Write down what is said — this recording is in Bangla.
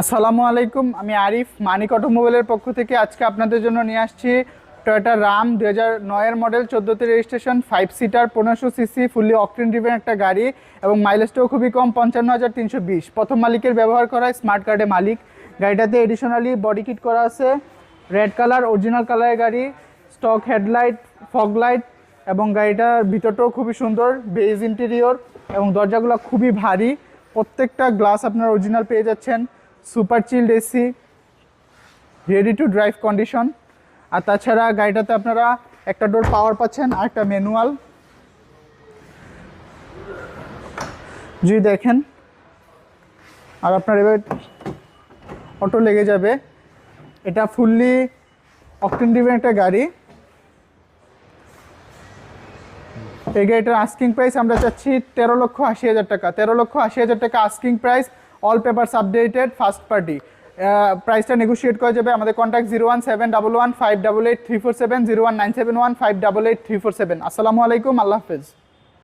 আসসালামু আলাইকুম, আমি আরিফ, মানিক অটোমোবাইলের পক্ষ থেকে আজকে আপনাদের জন্য নিয়ে আসছি টয়োটা রাম দু হাজার নয়ের মডেল চোদ্দোতে রেজিস্ট্রেশন ফাইভ সিটার পনেরোশো সিসি ফুললি অকটেন ড্রিভেন একটা গাড়ি এবং মাইলেজটাও খুবই কম, পঞ্চান্ন হাজার তিনশো বিশ। প্রথম মালিকের ব্যবহার করা স্মার্ট কার্ডে মালিক। গাড়িটাতে এডিশনালি বডি কিট করা আছে রেড কালার অরিজিনাল কালারের গাড়ি স্টক হেডলাইট ফগ লাইট এবং গাড়িটার ভিতরটাও খুবই সুন্দর বেজ ইন্টেরিয়র এবং দরজাগুলো খুবই ভারী। প্রত্যেকটা গ্লাস আপনার অরিজিনাল পেয়ে যাচ্ছেন। Super chilled AC ready to drive condition আর তাছাড়া গাড়িটাতে আপনারা একটা ডোর পাওয়ার পাচ্ছেন, আর একটা ম্যানুয়াল যদি দেখেন। আর আপনার এবার অটো লেগে যাবে। এটা ফুললি অকটেন একটা গাড়ি। এই গাড়িটার আস্কিং প্রাইস আমরা চাচ্ছি তেরো লক্ষ আশি হাজার টাকা। তেরো লক্ষ আশি হাজার টাকা asking price all papers updated first party প্রাইসটা নেগোশিয়েট করা যাবে, আমাদের contact zero one seven double one five double eight three four seven zero one nine seven one five double eight three four seven আসসালামু আলাইকুম, আল্লাহ হাফেজ।